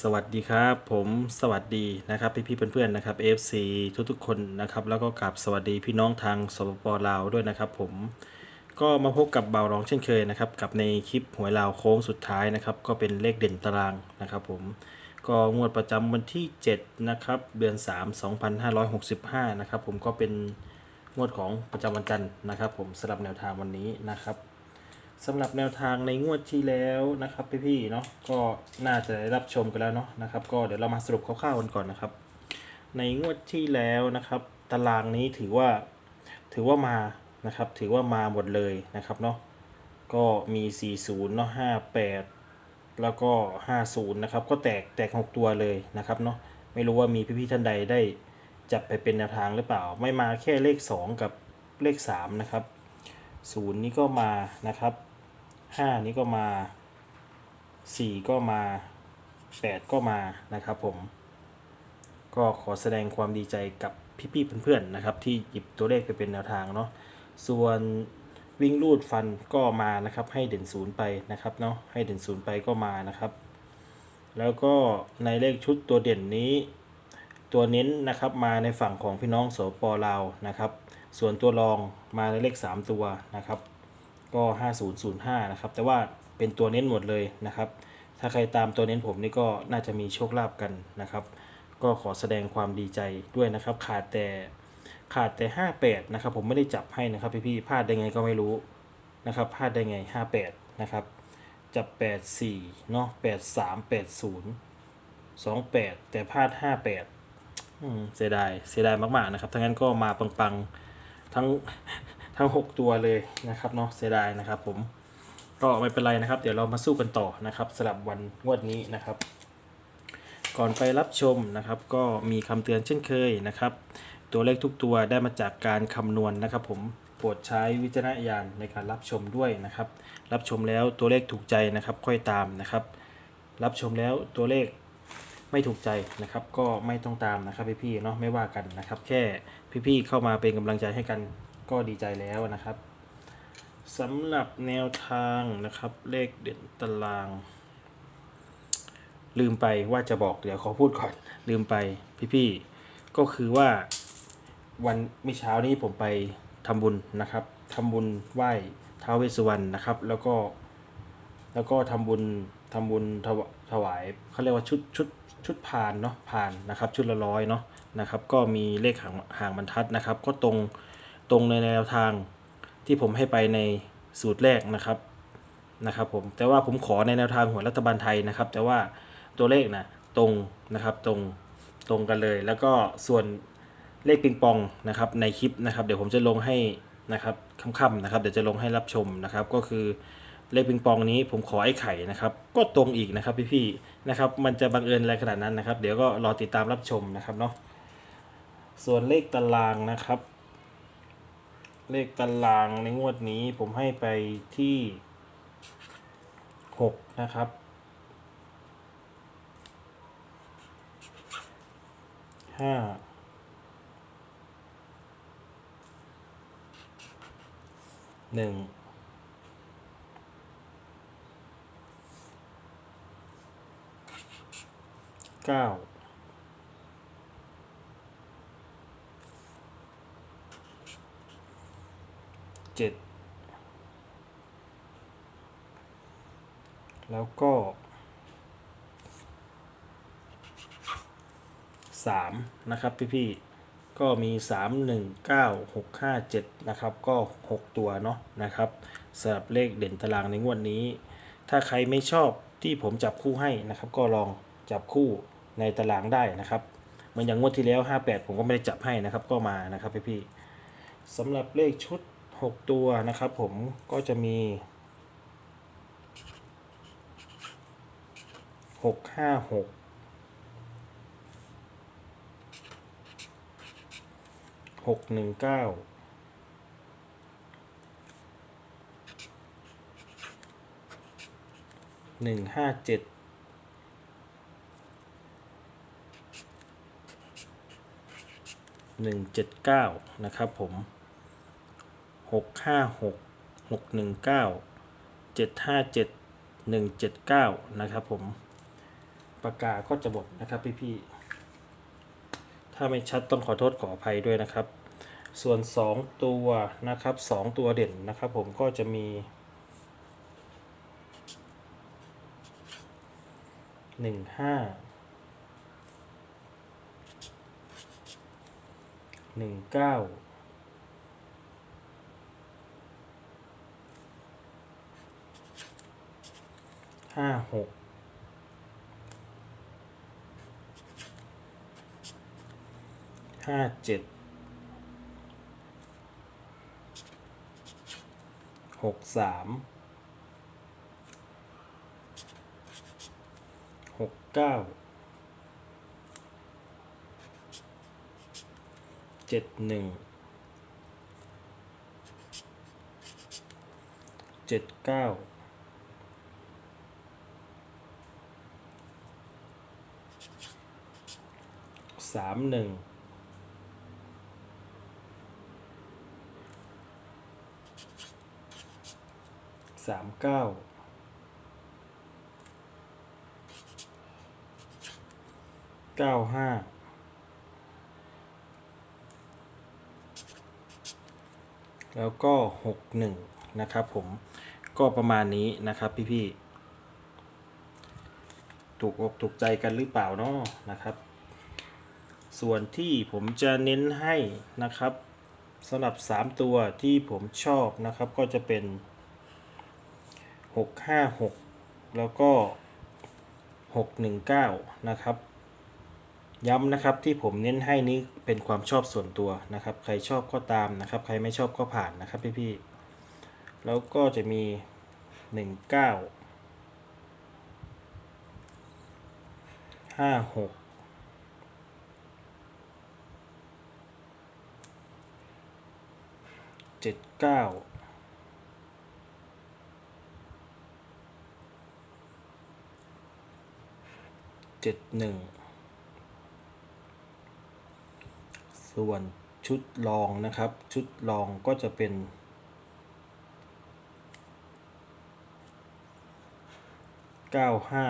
สวัสดีครับผมสวัสดีนะครับพี่พี่เพื่อนๆนะครับ FC ทุกๆคนนะครับแล้วก็กราบสวัสดีพี่น้องทางสปปลาวด้วยนะครับ ผมก็มาพบกับเบาร้องเช่นเคยนะครับกับในคลิปหวยลาวโค้งสุดท้ายนะครับ ก็เป็นเลขเด่นตารางนะครับผมก็งวดประจำวันที่7นะครับเดือน 3 2565นะครับผมก็เป็นงวดของประจำวันจันทร์นะครับ ผมสำหรับแนวทางวันนี้นะครับ สำหรับแนวทางในงวดที่แล้วนะครับพี่ๆเนาะก็น่าจะได้รับชมกันแล้วเนาะนะครับ ก็เดี๋ยวเรามาสรุปคร่าวๆกันก่อนนะครับ ในงวดที่แล้วนะครับ ตารางนี้ถือว่าถือว่ามานะครับ ถือว่ามาหมดเลยนะครับเนาะก็มี 40เนาะ58 แล้วก็ 50 นะครับ ก็แตกแตก 6 ตัวเลยนะครับเนาะไม่รู้ว่ามีพี่ๆท่านใดได้จับไปเป็นแนวทางหรือเปล่า ไม่มาแค่เลข 2 กับเลข 3 นะครับศูนย์นี้ก็มานะครับ ห้านี้ก็มาสี่ก็มาแปดก็มานะครับผม ก็ขอแสดงความดีใจกับพี่ๆเพื่อนๆนะครับ ที่หยิบตัวเลขไปเป็นแนวทางเนาะส่วนวิ่งลูดฟันก็มานะครับ ให้เด่นศูนย์ไปนะครับเนาะให้เด่นศูนย์ไปก็มานะครับ แล้วก็ในเลขชุดตัวเด่นนี้ตัวเน้นนะครับมาในฝั่งของพี่น้องโสปอลาวนะครับ ส่วนตัวรองมาในเลข 3 ตัวนะครับ ก็ 5005 นะครับ แต่ว่าเป็นตัวเน้นหมดเลยนะครับ ถ้าใครตามตัวเน้นผมนี่ก็น่าจะมีโชคลาภกันนะครับ ก็ขอแสดงความดีใจด้วยนะครับ ขาดแต่ขาดแต่ 58 นะครับ ผมไม่ได้จับให้นะครับพี่ๆพลาดได้ไงก็ไม่รู้นะครับพลาดได้ไง 58 นะครับ จับ 84 เนาะ83 80 28 แต่พลาด 58 อืมเสียดายเสียดายมากๆนะครับทั้งนั้นก็มาปังๆทั้ง ทั้ง 6 ตัวเลยนะครับเนาะเสียดายนะครับ ผมก็ไม่เป็นไรนะครับ เดี๋ยวเรามาสู้กันต่อนะครับสำหรับวันงวดนี้นะครับ ก่อนไปรับชมนะครับ ก็มีคำเตือนเช่นเคยนะครับ ตัวเลขทุกตัวได้มาจากการคำนวณนะครับ ผมโปรดใช้วิจารณญาณในการรับชมด้วยนะครับ รับชมแล้วตัวเลขถูกใจนะครับ ค่อยตามนะครับ รับชมแล้วตัวเลขไม่ถูกใจนะครับ ก็ไม่ต้องตามนะครับพี่ๆเนาะไม่ว่ากันนะครับ แค่พี่ๆเข้ามาเป็นกำลังใจให้กัน ก็ดีใจแล้วนะครับสำหรับแนวทางนะครับ เลขเด่นตาราง ลืมไปว่าจะบอกเดี๋ยวขอพูดก่อน ลืมไปพี่ๆก็คือว่าวันมื่อเช้านี้ผมไปทำบุญนะครับทำบุญไหว้ท้าวเวสสุวรรณนะครับ แล้วก็ แล้วก็ทำบุญทำบุญถวถวายเขาเรียกว่าชุดชุดชุดพานเนาะพานนะครับ ชุดละร้อยเนาะนะครับ ก็มีเลขหางหางบรรทัดนะครับ ก็ตรง ตรงในแนวทางที่ผมให้ไปในสูตรแรกนะครับนะครับผมแต่ว่าผมขอในแนวทางหวยรัฐบาลไทยนะครับ แต่ว่าตัวเลขนะตรงนะครับตรงตรงกันเลย แล้วก็ส่วนเลขปิงปองนะครับในคลิปนะครับ เดี๋ยวผมจะลงให้นะครับค่ำๆนะครับ เดี๋ยวจะลงให้รับชมนะครับ ก็คือเลขปิงปองนี้ผมขอไอ้ไข่นะครับ ก็ตรงอีกนะครับพี่ๆนะครับ มันจะบังเอิญอะไรขนาดนั้นนะครับ เดี๋ยวก็รอติดตามรับชมนะครับเนาะส่วนเลขตารางนะครับ เลขตารางในงวดนี้ผมให้ไปที่หกนะครับ ห้า หนึ่ง เก้า เจ็ดแล้วก็สามนะครับพี่ๆก็มีสามหนึ่งเก้าหกห้าเจ็ดนะครับก็หกตัวเนาะนะครับสำหรับเลขเด่นตารางในงวดนี้ ถ้าใครไม่ชอบที่ผมจับคู่ให้นะครับ ก็ลองจับคู่ในตารางได้นะครับเหมือนอย่างงวดที่แล้ว 58 ผมก็ไม่ได้จับให้นะครับ ก็มานะครับพี่ๆสำหรับเลขชุด 6 ตัวนะครับผมก็จะมี 6 5 6 6 1 9 หนึ่งห้าเจ็ดหนึ่งเจ็ดเก้านะครับผม หกห้าหกหกหนึ่งเก้าเจ็ดห้าเจ็ดหนึ่งเจ็ดเก้านะครับผมปากกาก็จะหมดนะครับพี่ๆถ้าไม่ชัดต้องขอโทษขออภัยด้วยนะครับ ส่วน 2 ตัวนะครับ 2 ตัวเด่นนะครับผมก็จะมีหนึ่งห้าหนึ่งเก้า ห้าหกห้าเจ็ดหกสามหกเก้าเจ็ดหนึ่งเจ็ดเก้า สามหนึ่งสามเก้าเก้าห้าแล้วก็หกหนึ่งนะครับผมก็ประมาณนี้นะครับพี่ๆถูกอกถูกใจกันหรือเปล่าเนาะนะครับ ส่วนที่ผมจะเน้นให้นะครับสำหรับ 3 ตัวที่ผมชอบนะครับก็จะเป็น 656 แล้วก็ 619 นะครับ ย้ำนะครับที่ผมเน้นให้นี้เป็นความชอบส่วนตัวนะครับ ใครชอบก็ตามนะครับ ใครไม่ชอบก็ผ่านนะครับพี่ๆแล้วก็จะมี 19 56 79 71ส่วนชุดรองนะครับ ชุดรองก็จะเป็นเก้าห้า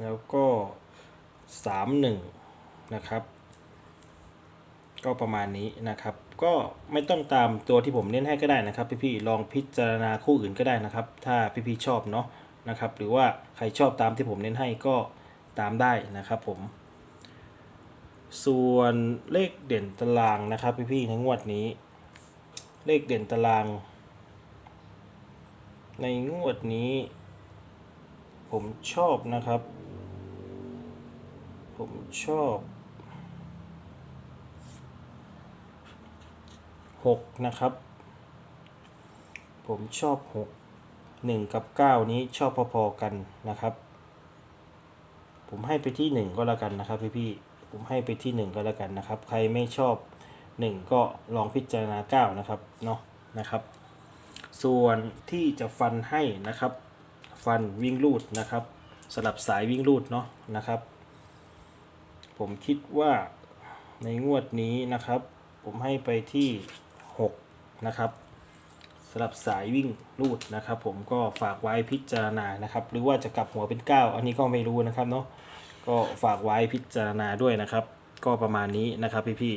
แล้วก็สามหนึ่งนะครับ ก็ประมาณนี้นะครับ ก็ไม่ต้องตามตัวที่ผมเน้นให้ก็ได้นะครับ พี่ๆลองพิจารณาคู่อื่นก็ได้นะครับ ถ้าพี่ๆชอบเนาะนะครับ หรือว่าใครชอบตามที่ผมเน้นให้ก็ตามได้นะครับผม ส่วนเลขเด่นตารางนะครับพี่ๆในงวดนี้ เลขเด่นตาราง ในงวดนี้ ผมชอบนะครับ ผมชอบ หกนะครับ ผมชอบหกหนึ่งกับเก้านี้ชอบพอๆกันนะครับ ผมให้ไปที่หนึ่งก็แล้วกันนะครับพี่ๆผมให้ไปที่หนึ่งก็แล้วกันนะครับ ใครไม่ชอบหนึ่งก็ลองพิจารณาเก้านะครับเนาะนะครับ ส่วนที่จะฟันให้นะครับ ฟันวิ่งลูดนะครับสลับสายวิ่งลูดเนาะนะครับ ผมคิดว่าในงวดนี้นะครับ ผมให้ไปที่ 6 นะครับสลับสายวิ่งลูดนะครับ ผมก็ฝากไว้พิจารณานะครับ หรือว่าจะกลับหัวเป็น 9 อันนี้ก็ไม่รู้นะครับเนาะก็ฝากไว้พิจารณาด้วยนะครับ ก็ประมาณนี้นะครับพี่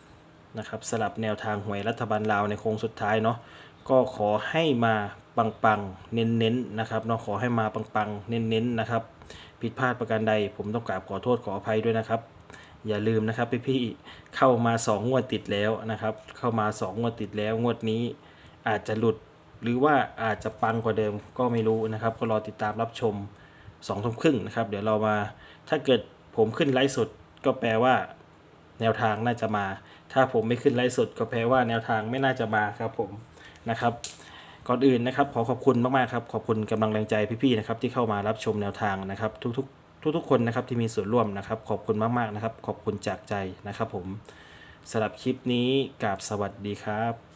ๆนะครับสลับแนวทางหวยรัฐบาลลาวในโค้งสุดท้ายเนาะก็ขอให้มาปังๆ เน้นๆนะครับเนาะขอให้มาปังๆ เน้นๆนะครับผิดพลาดประการใด ผมต้องกราบขอโทษขออภัยด้วยนะครับ อย่าลืมนะครับพี่ๆเข้ามา2งวดติดแล้วนะครับ เข้ามา2งวดติดแล้วงวดนี้อาจจะหลุดหรือว่าอาจจะปังกว่าเดิมก็ไม่รู้นะครับ ก็รอติดตามรับชม2องทุ่มครึ่งนะครับ เดี๋ยวเรามาถ้าเกิดผมขึ้นไลฟ์สดก็แปลว่า แนวทางน่าจะมา ถ้าผมไม่ขึ้นไลฟ์สดก็แปลว่าแนวทางไม่น่าจะมาครับผมนะครับ ก่อนอื่นนะครับขอขอบคุณมากๆครับขอบคุณกำลังแรงใจพี่ๆนะครับที่เข้ามารับชมแนวทางนะครับ ทุกๆ ทุกๆคนนะครับที่มีส่วนร่วมนะครับ ขอบคุณมากๆนะครับ ขอบคุณจากใจนะครับผมสำหรับคลิปนี้กับสวัสดีครับ